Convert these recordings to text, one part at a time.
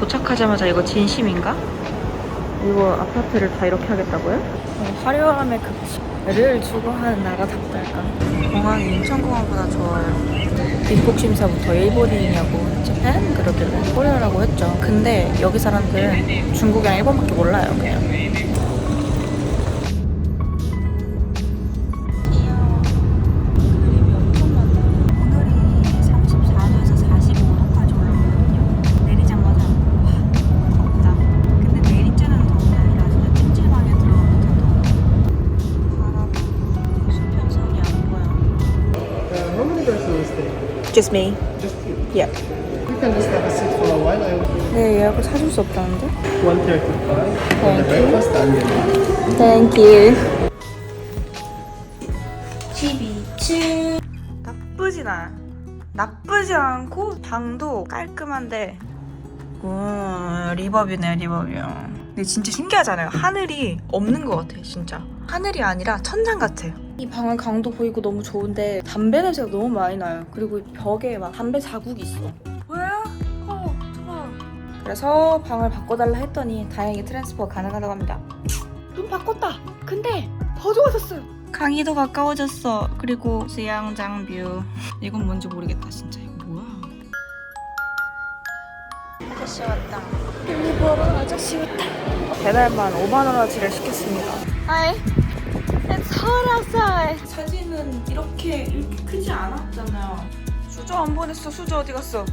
도착하자마자 이거 진심인가? 이거 아파트를 다 이렇게 하겠다고요? 어, 화려함의 극치를 추구하는 나라 답달까? 공항이 인천공항보다 좋아요. 입국 심사부터 일본인이냐고 재팬 그러길래 코리아라고 했죠. 근데 여기 사람들은 중국이랑 일본밖에 몰라요 그냥. Just me. Just you. You can just have a seat for a while. I will 네 예약을 사줄 수 없다는데? 135 for the Thank you. breakfast dinner. Thank you. 집이츠 나쁘진 않아. 나쁘지 않고 방도 깔끔한데. 음, 리버뷰네 리버뷰. 근데 진짜 신기하잖아요. 하늘이 없는 것 같아 진짜. 하늘이 아니라 천장 같아요. 이 방은 강도 보이고 너무 좋은데 담배 냄새가 너무 많이 나요. 그리고 이 벽에 막 담배 자국이 있어. 뭐야? 어, 좋아. 그래서 방을 바꿔달라 했더니 다행히 트랜스퍼 가능하다고 합니다. 좀 바꿨다. 근데 더 좋아졌어요. 강의도 가까워졌어. 그리고 수영장 뷰. 이건 뭔지 모르겠다 진짜. 이거 뭐야? 아저씨 왔다. 일본 아저씨 왔다. 배달만 5만 원어치를 시켰습니다. Hi. Outside. 사진은 이렇게 이렇게 크지 않았잖아요. 수저 안 보냈어. 수저 어디 갔어?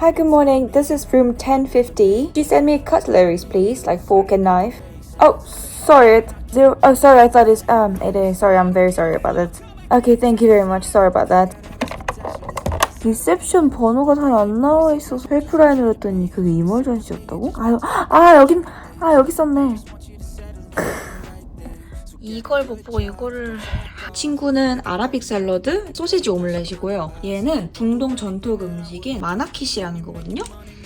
Hi, good morning. This is room 1050. Could you send me cutleries, please, like fork and knife? Oh, sorry. It's zero. Oh, sorry. I thought it's um. It is. Sorry. I'm very sorry about that. Okay, thank you very much. Sorry about that. 리셉션 번호가 잘 안 나와 있어서 헬프라인을 했더니 그게 이멀전시였다고? 아, 아 여긴 아 여기 있었네. 이걸 못 보고 이거를 친구는 아라빅 샐러드 소시지 오믈렛이고요. 얘는 중동 전통 음식인 마나키시라는 거거든요.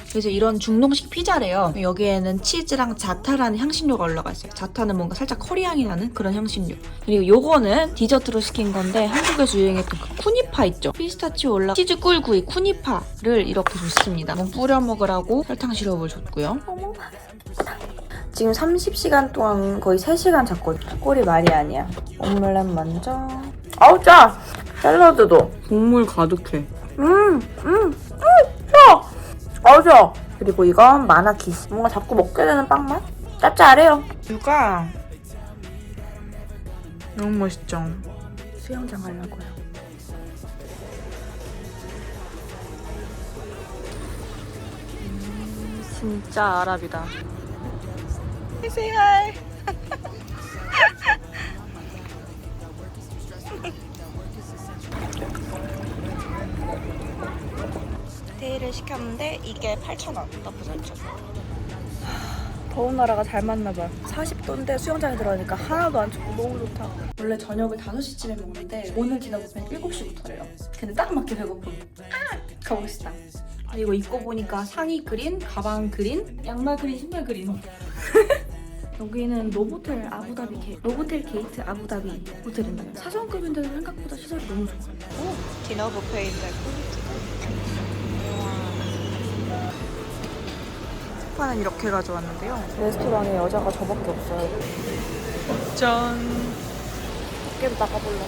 그래서 이런 중동식 피자래요. 여기에는 치즈랑 자타라는 향신료가 올라가 있어요. 자타는 뭔가 살짝 커리향이 나는 그런 향신료. 그리고 요거는 디저트로 시킨 건데 한국에서 유행했던 그 쿠니파 있죠. 피스타치오 올라 치즈 꿀구이 쿠니파를 이렇게 줬습니다. 뿌려 먹으라고 설탕 시럽을 줬고요. 지금 30시간 동안 거의 3시간 잤거든. 꼴이 말이 아니야. 오믈렛 먼저. 아우 짜! 샐러드도. 국물 가득해. 음, 음, 음, 짜! 아우 짜! 그리고 이건 마나키시. 뭔가 자꾸 먹게 되는 빵 맛? 짭짤해요. 뷰가 너무 멋있죠? 수영장 하려고요. 진짜 아랍이다. 생활. 데이를 시켰는데 이게 8,000원. 나쁘지 않죠? 더운 나라가 잘 맞나 봐. 40도인데 수영장에 들어가니까 하나도 안 춥고 너무 좋다. 원래 저녁을 5시쯤에 먹는데 오늘 지나보면 7시부터래요. 근데 딱 맞게 배고픔. 아! 가봅시다. 아, 이거 입고 보니까 상의 그린, 가방 그린, 양말 그린, 신발 그린. 여기는 노보텔 아부다비 게 노보텔 게이트 아부다비 호텔인데요. 4성급인데도 생각보다 시설이 너무 좋아요. 디너 뷔페인데 소파는 이렇게 가져왔는데요. 레스토랑에 여자가 저밖에 없어요. 짠. 밖에도 나가볼래.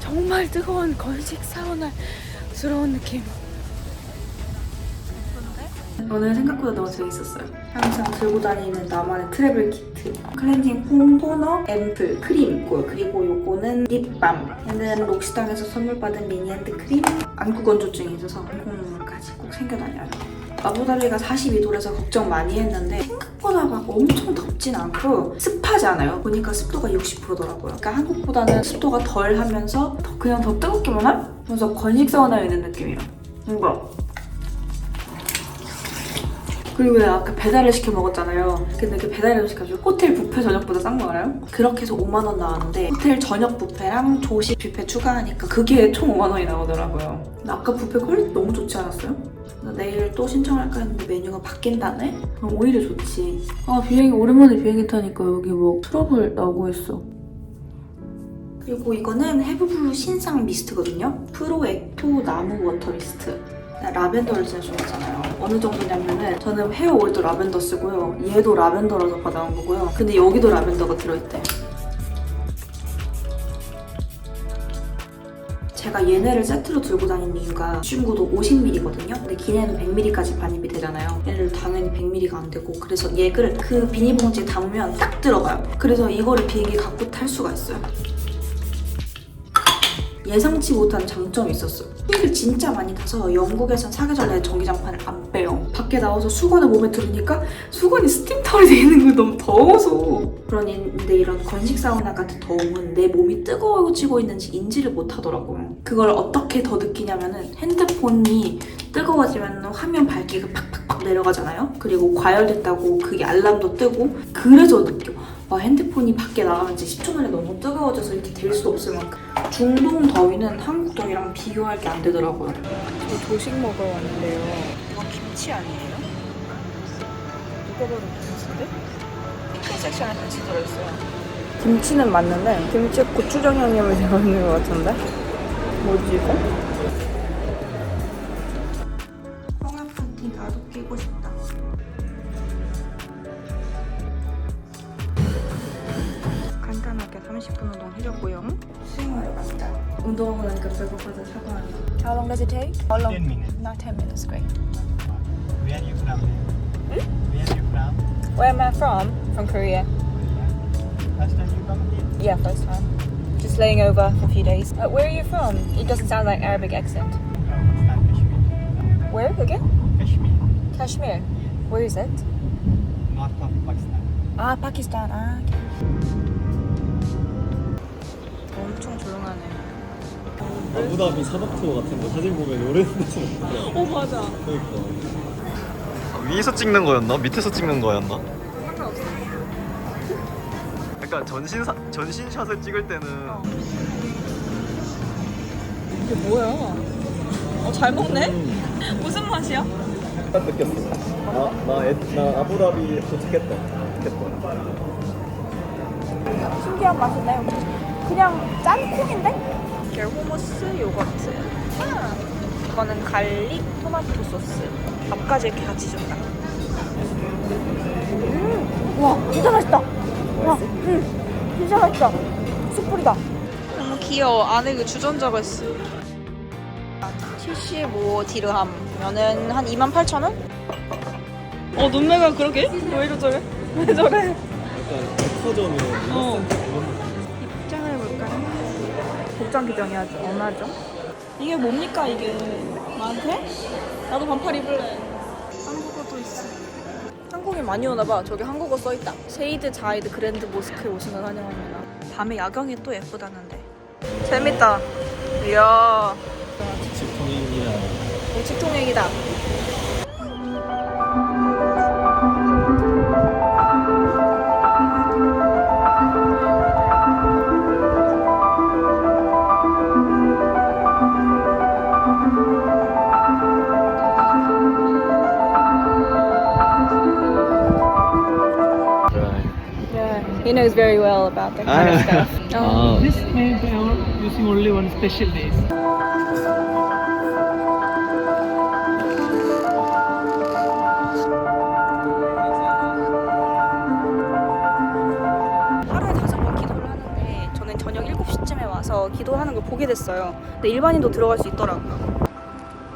정말 뜨거운 건식 사우나스러운 느낌. 오늘 생각보다 너무 재밌었어요. 항상 들고 다니는 나만의 트래블 키트. 클렌징 폼, 토너, 앰플, 크림 있고요. 그리고 요거는 립밤. 얘는 록시당에서 선물 받은 미니 핸드 크림. 안구 건조증이 있어서 콩물까지 꼭 챙겨 다녀요. 아부다비가 42도라서 걱정 많이 했는데 생각보다 막 엄청 덥진 않고 습하지 않아요. 보니까 습도가 60%더라고요. 그러니까 한국보다는 습도가 덜 하면서 더 그냥 더 뜨겁기만 한? 그래서 건식 사우나에 있는 느낌이에요. 뭔가 그리고 왜 아까 배달을 시켜 먹었잖아요. 근데 그 배달 음식까지 호텔 뷔페 저녁보다 싼 거 알아요? 그렇게 해서 5만 원 나왔는데 호텔 저녁 뷔페랑 조식 뷔페 추가하니까 그게 총 5만 원이 나오더라고요. 근데 아까 뷔페 퀄리티 너무 좋지 않았어요? 나 내일 또 신청할까 했는데 메뉴가 바뀐다네? 그럼 오히려 좋지. 아 비행기 오랜만에 비행기 타니까 여기 뭐 트러블 나오고 있어. 그리고 이거는 헤브블루 신상 미스트거든요. 프로 액토 나무 워터 미스트. 라벤더를 진짜 좋아하잖아요. 어느 정도냐면은 저는 헤어 오일도 라벤더 쓰고요. 얘도 라벤더라서 받아온 거고요. 근데 여기도 라벤더가 들어있대. 제가 얘네를 세트로 들고 다니는 이유가 친구도 50ml거든요. 근데 기내는 100ml까지 반입이 되잖아요. 얘를 당연히 100ml가 안 되고 그래서 얘를 그 비닐봉지에 담으면 딱 들어가요. 그래서 이거를 비행기 갖고 탈 수가 있어요. 예상치 못한 장점이 있었어요. 수익을 진짜 많이 타서 영국에선 사기 전에 전기장판을 안 빼요. 밖에 나와서 수건을 몸에 두르니까 수건이 스팀 타올이 돼 있는 거 너무 더워서. 그런데 이런 건식 사우나 같은 더움은 내 몸이 뜨거워지고 있는지 인지를 못 하더라고요. 그걸 어떻게 더 느끼냐면은 핸드폰이 뜨거워지면 화면 밝기가 팍팍팍 내려가잖아요. 그리고 과열됐다고 그게 알람도 뜨고 그래서 느껴. 와 핸드폰이 밖에 나가면 지 10초 만에 너무 뜨거워져서 이렇게 될 수 없을 만큼 중동 더위는 한국 더위랑 비교할 게 안 되더라고요. 저 조식 먹으러 왔는데요. 이거 김치 아니에요? 누가 봐도 김치인데? 피클 섹션에 같이 들어있어요. 김치는 맞는데 김치 고추장 양념을 들어있는 것 같은데? 뭐지 이거? 운동 해줬고요. 수영하러 갔다. 운동하고 나니까 배고파서 사과한다. How long does it take? How 10 minutes. Not 10 minutes, great. Where are you from? Where are you from? Where am I from? From Korea. First time you come here? Yeah, first time. Just laying over for a few days. Uh, where are you from? It doesn't sound like Arabic accent. Pakistan, Kashmir. Where again? Kashmir. Kashmir. Where is it? North of Pakistan. 아, 파키스탄. 아, 오케이. 엄청 조용하네. 아부다비 사막 투어 같은 거 사진 보면 오래된 데서 어, 맞아. 그러니까 위에서 찍는 거였나? 밑에서 찍는 거였나? 상관없어. 약간 전신 사, 전신 샷을 찍을 때는 이게 뭐야? 어, 잘 먹네? 음, 무슨 맛이야? 딱 느꼈어. 아, 나, 애, 나 아부다비 도착했다. 도착했다. 신기한 맛이네. 그냥 짠 콩인데? 이게 호머스 요거트. 이거는 갈릭 토마토 소스. 밥까지 이렇게 같이 준다. 음, 와, 진짜 맛있다. 와, 음, 진짜 맛있다. 숯불이다. 너무 귀여워. 안에 그 주전자가 있어. 75 디르함면은 한 28,000원? 어, 눈매가 그러게? 왜 이러 저래? 왜 저래? 약간 백화점에 어. 복장 규정이야죠. 얼마죠? 이게 뭡니까 이게? 나한테? 나도 반팔 입을래. 한국어도 있어. 한국인 많이 오나 봐. 저기 한국어 써 있다. 쉐이드 자이드 그랜드 모스크에 오신 걸 환영합니다. 밤에 야경이 또 예쁘다는데. 재밌다. 이야, 집 통행이랑 공식통행이다. He knows very well about that kind of stuff. Oh. 아, This time they are using only one special days. 하루에 다섯 번 기도를 하는데 저는 저녁 7시쯤에 와서 기도하는 걸 보게 됐어요. 근데 일반인도 들어갈 수 있더라고요.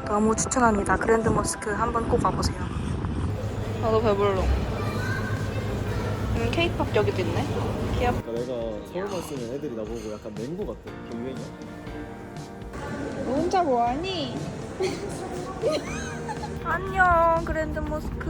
너무 추천합니다. 그랜드 모스크 한번 꼭 와보세요. 나도 배불러. 음, 케이팝 여기도 있네. 귀엽. 그러니까 내가 서울만 쓰면 애들이 나보고 약간 맹구 같아. 그 유행이야. 너 혼자 뭐하니? 안녕 그랜드 모스크